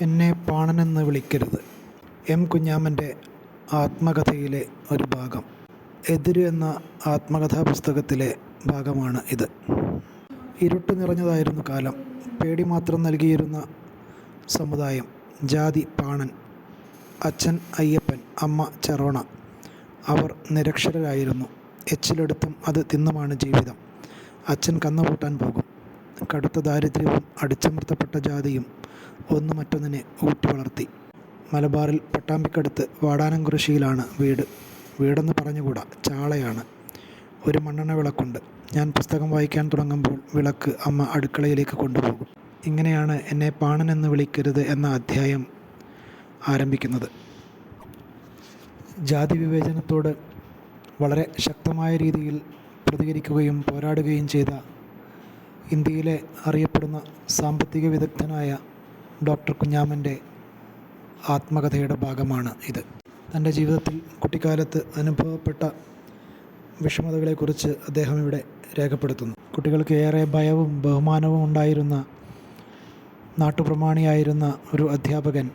എന്നെ പാണനെന്ന് വിളിക്കരുത്. എം കുഞ്ഞാമന്റെ ആത്മകഥയിലെ ഒരു ഭാഗം. എതിര് എന്ന ആത്മകഥാ പുസ്തകത്തിലെ ഭാഗമാണ് ഇത്. ഇരുട്ട് നിറഞ്ഞതായിരുന്നു കാലം. പേടി മാത്രം നൽകിയിരുന്ന സമുദായം. ജാതി പാണൻ അച്ഛൻ അയ്യപ്പൻ അമ്മ ചെറോണ. അവർ നിരക്ഷരായിരുന്നു എച്ചിലെടുത്തും അത് തിന്നുമാണ് ജീവിതം. അച്ഛൻ കന്നുകൂട്ടാൻ പോകും. കടുത്ത ദാരിദ്ര്യവും അടിച്ചമർത്തപ്പെട്ട ജാതിയും ഒന്ന് മറ്റൊന്നിനെ ഊട്ടി വളർത്തി മലബാറിൽ പട്ടാമ്പിക്കടുത്ത് വാടാനംകുറിശ്ശിയിലാണ് വീട്. വീടെന്ന് പറഞ്ഞുകൂടാ ചാളയാണ്. ഒരു മണ്ണെണ്ണ വിളക്കുണ്ട്. ഞാൻ പുസ്തകം വായിക്കാൻ തുടങ്ങുമ്പോൾ വിളക്ക് അമ്മ അടുക്കളയിലേക്ക് കൊണ്ടുപോകും. ഇങ്ങനെയാണ് എന്നെ എന്ന് വിളിക്കരുത് എന്ന അധ്യായം ആരംഭിക്കുന്നത്. ജാതി വിവേചനത്തോട് വളരെ ശക്തമായ രീതിയിൽ പ്രതികരിക്കുകയും പോരാടുകയും ചെയ്ത ഇന്ത്യയിലെ അറിയപ്പെടുന്ന സാമ്പത്തിക വിദഗ്ധനായ ഡോക്ടർ കുഞ്ഞാമന്റെ ആത്മകഥയുടെ ഭാഗമാണ് ഇത്. തന്റെ ജീവിതത്തിൽ കുട്ടിക്കാലത്ത് അനുഭവപ്പെട്ട വിഷമതകളെക്കുറിച്ച് അദ്ദേഹം ഇവിടെ രേഖപ്പെടുത്തുന്നു. കുട്ടികൾക്ക് ഏറെ ഭയവും ബഹുമാനവും ഉണ്ടായിരുന്ന നാട്ടുപ്രമാണിയായിരുന്ന ഒരു അധ്യാപകൻ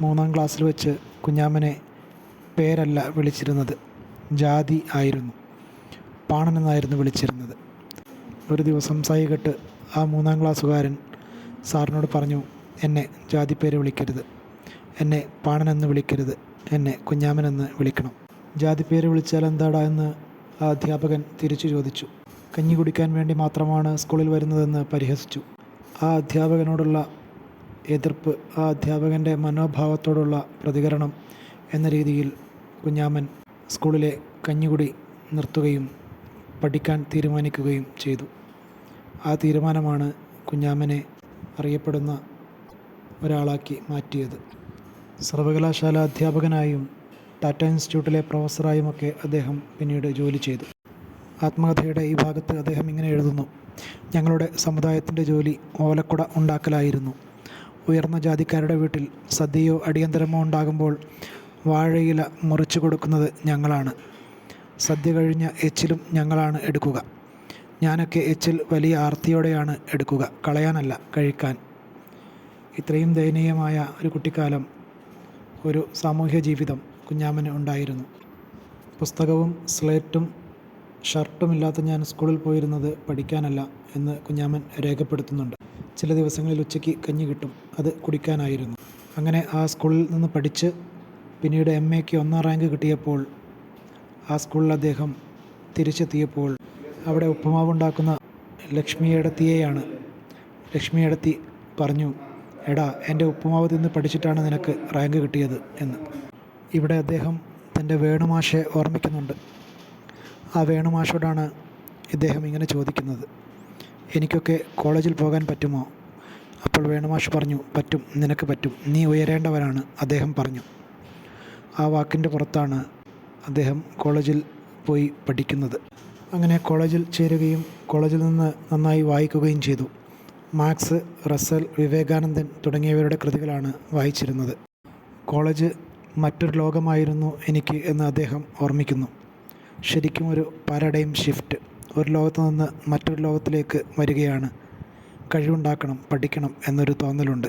മൂന്നാം ക്ലാസ്സിൽ വെച്ച് കുഞ്ഞാമനെ പേരല്ല വിളിച്ചിരുന്നത് ജാതി ആയിരുന്നു പാണനെന്നായിരുന്നു വിളിച്ചിരുന്നത്. ഒരു ദിവസം സൈകെട്ട് ആ മൂന്നാം ക്ലാസ്സുകാരൻ സാറിനോട് പറഞ്ഞു എന്നെ ജാതിപ്പേര് പേര് വിളിക്കരുത്. എന്നെ പാണനെന്ന് വിളിക്കരുത്. എന്നെ കുഞ്ഞാമനെന്ന് വിളിക്കണം. ജാതിപ്പേര് പേര് വിളിച്ചാൽ എന്താടാ? എന്ന് ആ അധ്യാപകൻ തിരിച്ചു ചോദിച്ചു. കഞ്ഞി കുടിക്കാൻ വേണ്ടി മാത്രമാണ് സ്കൂളിൽ വരുന്നതെന്ന് പരിഹസിച്ചു. ആ അധ്യാപകനോടുള്ള എതിർപ്പ് ആ അധ്യാപകന്റെ മനോഭാവത്തോടുള്ള പ്രതികരണം എന്ന രീതിയിൽ കുഞ്ഞാമൻ സ്കൂളിലെ കഞ്ഞികുടി നിർത്തുകയും പഠിക്കാൻ തീരുമാനിക്കുകയും ചെയ്തു. ആ തീരുമാനമാണ് കുഞ്ഞാമനെ അറിയപ്പെടുന്ന ഒരാളാക്കി മാറ്റിയത്. സർവകലാശാല അധ്യാപകനായും ടാറ്റ ഇൻസ്റ്റിറ്റ്യൂട്ടിലെ പ്രൊഫസറായുമൊക്കെ അദ്ദേഹം പിന്നീട് ജോലി ചെയ്തു. ആത്മകഥയുടെ ഈ ഭാഗത്ത് അദ്ദേഹം ഇങ്ങനെ എഴുതുന്നു. ഞങ്ങളുടെ സമുദായത്തിന്റെ ജോലി ഓലക്കുട ഉണ്ടാക്കലായിരുന്നു. ഉയർന്ന ജാതിക്കാരുടെ വീട്ടിൽ സദ്യയോ അടിയന്തരമോ ഉണ്ടാകുമ്പോൾ വാഴയില മുറിച്ചു കൊടുക്കുന്നത് ഞങ്ങളാണ്. സദ്യ കഴിഞ്ഞ എച്ചിലും ഞങ്ങളാണ് എടുക്കുക. ഞാനൊക്കെ എച്ചിൽ വലിയ ആർത്തിയോടെയാണ് എടുക്കുക. കളയാനല്ല കഴിക്കാൻ. ഇത്രയും ദയനീയമായ ഒരു കുട്ടിക്കാലം ഒരു സാമൂഹ്യ ജീവിതം കുഞ്ഞാമന് ഉണ്ടായിരുന്നു. പുസ്തകവും സ്ലേറ്റും ഷർട്ടുമില്ലാത്ത ഞാൻ സ്കൂളിൽ പോയിരുന്നത് പഠിക്കാനല്ല എന്ന് കുഞ്ഞാമൻ രേഖപ്പെടുത്തുന്നുണ്ട്. ചില ദിവസങ്ങളിൽ ഉച്ചയ്ക്ക് കഞ്ഞി കിട്ടും അത് കുടിക്കാനായിരുന്നു. അങ്ങനെ ആ സ്കൂളിൽ നിന്ന് പഠിച്ച് പിന്നീട് എം എക്ക് ഒന്നാം റാങ്ക് കിട്ടിയപ്പോൾ ആ സ്കൂളിൽ അദ്ദേഹം തിരിച്ചെത്തിയപ്പോൾ അവിടെ ഉപ്പുമാവുണ്ടാക്കുന്ന ലക്ഷ്മിയടത്തിയെയാണ് ലക്ഷ്മിയടത്തി പറഞ്ഞു എടാ എന്റെ ഉപ്പുമാവ് തിന്ന് പഠിച്ചിട്ടാണ് നിനക്ക് റാങ്ക് കിട്ടിയത് എന്ന്. ഇവിടെ അദ്ദേഹം തന്റെ വേണുമാഷെ ഓർമ്മിക്കുന്നുണ്ട്. ആ വേണുമാഷോടാണ് ഇദ്ദേഹം ഇങ്ങനെ ചോദിക്കുന്നത് എനിക്കൊക്കെ കോളേജിൽ പോകാൻ പറ്റുമോ? അപ്പോൾ വേണുമാഷ് പറഞ്ഞു പറ്റും നിനക്ക് പറ്റും നീ ഉയരേണ്ടവനാണ് അദ്ദേഹം പറഞ്ഞു. ആ വാക്കിന്റെ പുറത്താണ് അദ്ദേഹം കോളേജിൽ പോയി പഠിക്കുന്നത്. അങ്ങനെ കോളേജിൽ ചേരുകയും കോളേജിൽ നിന്ന് നന്നായി വായിക്കുകയും ചെയ്തു. മാക്സ് റസൽ വിവേകാനന്ദൻ തുടങ്ങിയവരുടെ കൃതികളാണ് വായിച്ചിരുന്നത്. കോളേജ് മറ്റൊരു ലോകമായിരുന്നു എനിക്ക് എന്ന് അദ്ദേഹം ഓർമ്മിക്കുന്നു. ശരിക്കും ഒരു പാരഡൈം ഷിഫ്റ്റ്. ഒരു ലോകത്ത് നിന്ന് മറ്റൊരു ലോകത്തിലേക്ക് വരികയാണ്. കഴിവുണ്ടാക്കണം പഠിക്കണം എന്നൊരു തോന്നലുണ്ട്.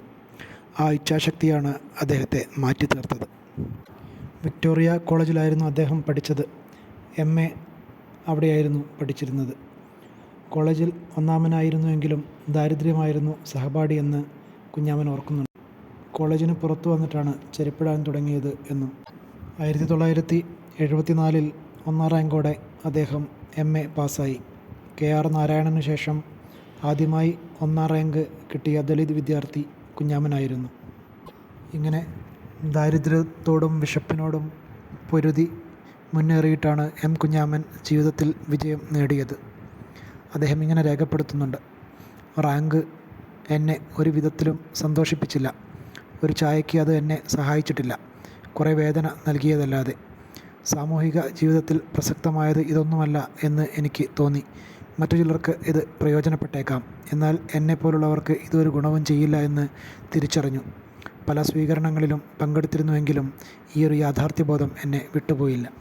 ആ ഇച്ഛാശക്തിയാണ് അദ്ദേഹത്തെ മാറ്റി തീർത്തത് വിക്ടോറിയ കോളേജിലായിരുന്നു അദ്ദേഹം പഠിച്ചത്. എം. എ. അവിടെയായിരുന്നു പഠിച്ചിരുന്നത്. കോളേജിൽ ഒന്നാമനായിരുന്നുവെങ്കിലും ദാരിദ്ര്യമായിരുന്നു സഹപാഠി എന്ന് കുഞ്ഞാമൻ ഓർക്കുന്നുണ്ട്. കോളേജിന് പുറത്തു വന്നിട്ടാണ് ചെരുപ്പിടാൻ തുടങ്ങിയത് എന്നും. ആയിരത്തി തൊള്ളായിരത്തി എഴുപത്തിനാലിൽ ഒന്നാം റാങ്കോടെ അദ്ദേഹം എം. എ. പാസ്സായി. കെ. ആർ. നാരായണന് ശേഷം ആദ്യമായി ഒന്നാം റാങ്ക് കിട്ടിയ ദളിത് വിദ്യാർത്ഥി കുഞ്ഞാമനായിരുന്നു. ഇങ്ങനെ ദാരിദ്ര്യത്തോടും വിശപ്പിനോടും പൊരുതി മുന്നേറിയിട്ടാണ് എം കുഞ്ഞാമൻ ജീവിതത്തിൽ വിജയം നേടിയത്. അദ്ദേഹം ഇങ്ങനെ രേഖപ്പെടുത്തുന്നുണ്ട്. റാങ്ക് എന്നെ ഒരു വിധത്തിലും സന്തോഷിപ്പിച്ചില്ല. ഒരു ചായയ്ക്ക് അത് എന്നെ സഹായിച്ചിട്ടില്ല. കുറേ വേദന നൽകിയതല്ലാതെ. സാമൂഹിക ജീവിതത്തിൽ പ്രസക്തമായത് ഇതൊന്നുമല്ല എന്ന് എനിക്ക് തോന്നി. മറ്റു ചിലർക്ക് ഇത് പ്രയോജനപ്പെട്ടേക്കാം. എന്നാൽ എന്നെപ്പോലുള്ളവർക്ക് ഇതൊരു ഗുണവും ചെയ്യില്ല എന്ന് തിരിച്ചറിഞ്ഞു. പല സ്വീകരണങ്ങളിലും പങ്കെടുത്തിരുന്നുവെങ്കിലും ഈയൊരു യാഥാർത്ഥ്യബോധം എന്നെ വിട്ടുപോയില്ല.